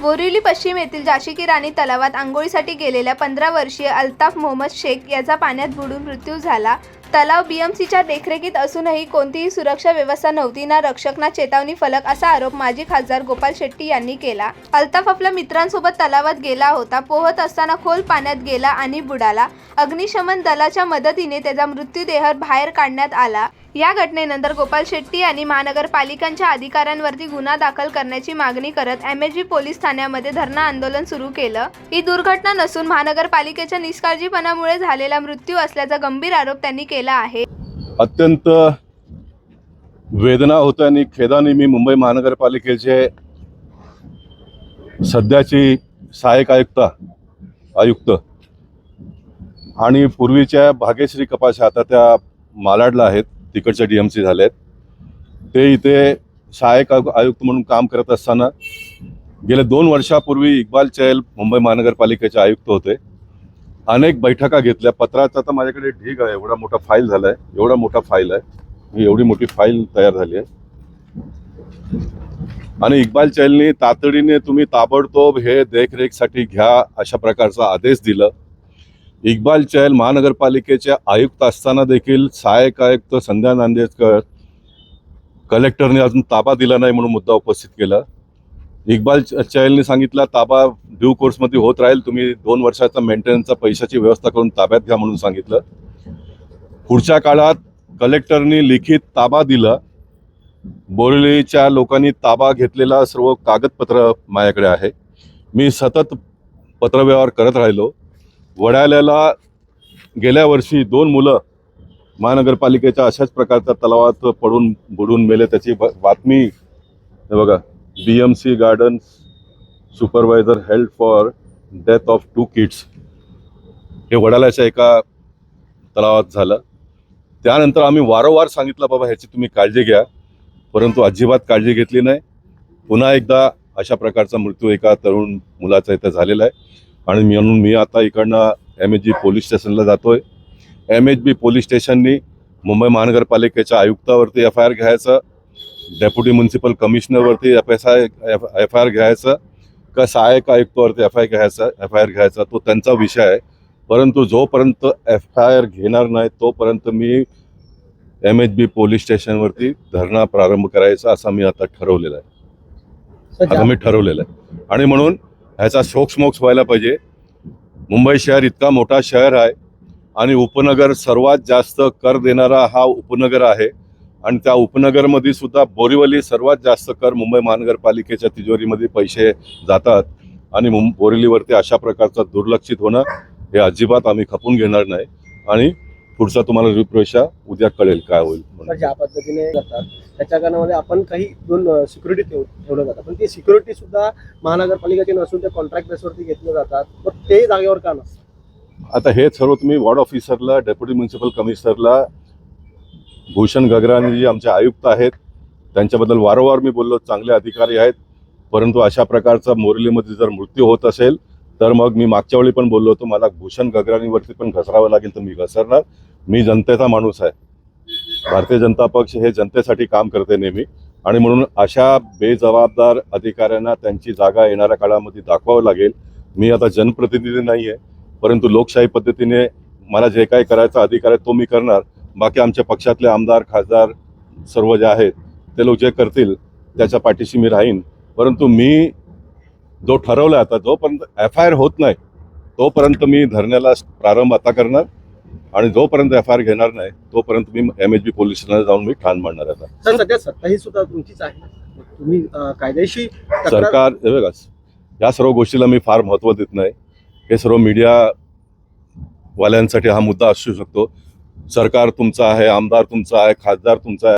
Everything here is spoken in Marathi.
बोरिवली पश्चिम येथील जाशिकी राणी तलावात आंघोळीसाठी गेलेल्या पंधरा वर्षीय अल्ताफ मोहम्मद शेख याचा पाण्यात बुडून मृत्यू झाला. तलाव बीएमसीच्या देखरेखीत असूनही कोणतीही सुरक्षा व्यवस्था नव्हती ना रक्षक ना चेतावणी फलक असा आरोप माजी खासदार गोपाल शेट्टी यांनी केला. अल्ताफ आपल्या मित्रांसोबत तलावात गेला होता पोहत असताना खोल पाण्यात गेला आणि बुडाला. अग्निशमन दलाच्या मदतीने त्याचा मृत्यूदेह बाहेर काढण्यात आला. या घटनेनंतर गोपाल शेट्टी यांनी महानगरपालिकांच्या अधिकाऱ्यांवरती गुन्हा दाखल करण्याची मागणी करत एम एच पोलीस ठाण्यामध्ये धरणा आंदोलन सुरू केलं. ही दुर्घटना नसून महानगरपालिकेच्या निष्काळजीपणामुळे झालेला मृत्यू असल्याचा गंभीर आरोप त्यांनी केला आहे. अत्यंत वेदना होत्या आणि खेदाने मी मुंबई महानगरपालिकेचे सध्याची सहाय्यक आयुक्त आयुक्त आणि पूर्वीच्या भाग्यश्री कपाशा आता त्या मालाडला आहेत. तिकडच्या डी एम सी झाले आहेत ते इथे सहाय्यक आयु- आयुक्त म्हणून काम करत असताना गेल्या दोन वर्षापूर्वी इक्बाल चैल मुंबई महानगरपालिकेचे आयुक्त होते. अनेक बैठका घेतल्या. पत्राचा तर माझ्याकडे ढीग आहे. एवढा मोठा फाईल झालाय. एवढा मोठा फाईल आहे. ही एवढी मोठी फाईल तयार झाली आहे. आणि इक्बाल चैलनी तातडीने तुम्ही ताबडतोब हे देखरेखसाठी घ्या अशा प्रकारचा आदेश दिला. इक्बाल चहल महानगरपालिकेचे आयुक्त असताना देखील सहाय्यक आयुक्त संध्या नांदेडकर कलेक्टरने अजून ताबा दिला नाही म्हणून मुद्दा उपस्थित केला. इक्बाल च- चहलने सांगितला ताबा ड्यू कोर्समध्ये होत राहील. तुम्ही दोन वर्षाचा मेंटेनन्सचा पैशाची व्यवस्था करून ताब्यात घ्या म्हणून सांगितलं. पुढच्या काळात कलेक्टरनी लिखित ताबा दिला. बोरिवलीच्या लोकांनी ताबा घेतलेला सर्व कागदपत्र माझ्याकडे आहे. मी सतत पत्रव्यवहार करत राहिलो. वडाळ्याला गेल्या वर्षी दोन मुलं महानगरपालिकेच्या अशाच प्रकारच्या तलावात पडून बुडून मेले. त्याची ब- बातमी बघा B M C garden supervisor held for death of two kids हे वडाल्याच्या एका तलावात झालं. त्यानंतर आम्ही वारंवार सांगितलं बाबा ह्याची तुम्ही काळजी घ्या. परंतु अजिबात काळजी घेतली नाही. पुन्हा एकदा अशा प्रकारचा मृत्यू एका तरुण मुलाचा इथं झालेला आहे. आणि म्हणून मी आता इकडनं एम एच जी पोलीस स्टेशनला जातोय. एम एच बी पोलीस स्टेशननी मुंबई महानगरपालिकेच्या आयुक्तावरती एफ आय आर घ्यायचं deputy municipal कमिशनरवरती F S I F F I R घ्यायचं का सहाय्यक आयुक्तावरती एफ आय घ्यायचा एफ आय आर घ्यायचा तो त्यांचा विषय आहे. परंतु जोपर्यंत एफ आय आर घेणार नाही तोपर्यंत मी एम एच बी पोलीस स्टेशनवरती धरणा प्रारंभ करायचा असा मी आता ठरवलेला आहे. आता मी ठरवलेलं आहे. आणि म्हणून ह्याचा शोकस्मोक्स व्हायला पाहिजे. मुंबई शहर इतका मोठा शहर आहे आणि उपनगर सर्वात जास्त कर देणारा हा उपनगर आहे. आणि त्या उपनगरमध्ये सुद्धा बोरिवली सर्वात जास्त कर मुंबई महानगरपालिकेच्या तिजोरीमध्ये पैसे जातात. आणि मुं बोरिवलीवरती अशा प्रकारचं दुर्लक्षित होणं हे अजिबात आम्ही खपून घेणार नाही. आणि पुढचा तुम्हाला रूपरेषा उद्या कळेल काय होईल ज्या पद्धतीने जातात त्याच्या कारणामध्ये आपण काही दोन सिक्युरिटी ठेव ठेवलं जातात पण ती सिक्युरिटी सुद्धा महानगरपालिकेची नसून ते कॉन्ट्रॅक्ट बेसवरती घेतलं जातात. मग ते जागेवर का नसतं? आता हे सर्व तुम्ही वॉर्ड ऑफिसरला डेप्युटी म्युन्सिपल कमिशनरला भूषण गगरानी जी आमचे आयुक्त आहेत त्यांच्याबद्दल वारंवार मी बोललो चांगले अधिकारी आहेत. परंतु अशा प्रकारचा मोरलीमध्ये जर मृत्यू होत असेल तर मग मी मागच्या वेळी पण बोललो होतो मला भूषण गगरानीवरती पण घसरावं लागेल तर मी घसरणार. मी जनतेचा माणूस आहे. भारतीय जनता पक्ष हे जनतेसाठी काम करते नेहमी. आणि म्हणून अशा बेजबाबदार अधिकाऱ्यांना त्यांची जागा येणाऱ्या काळामध्ये दाखवावं लागेल. मी आता जनप्रतिनिधी नाही आहे परंतु लोकशाही पद्धतीने मला जे काही करायचा अधिकार आहे तो मी करणार. बाकी आमच्या पक्षातले आमदार खासदार सर्व जे आहेत ते लोक जे करतील त्याच्या पाठीशी मी राहीन. परंतु मी जो ठरवला आता जोपर्यंत एफ आय आर होत नाही तोपर्यंत मी धरण्याला प्रारंभ आता करणार. आणि जोपर्यंत एफ आय आर घेणार नाही तोपर्यंत मी एम एच बी पोलीस स्टेशनला जाऊन मी ठाण मांडणार आता. तर सध्या सत्ता ही सुद्धा तुमचीच आहे मग तुम्ही अं, कायदेशीर तक्रार- सरकार हे बघा या सर्व गोष्टीला मी फार महत्त्व देत नाही. हे सर्व मीडिया वाल्यांसाठी हा मुद्दा असू शकतो. सरकार तुमचा आहे आमदार तुमचा आहे खासदार तुमचा आहे.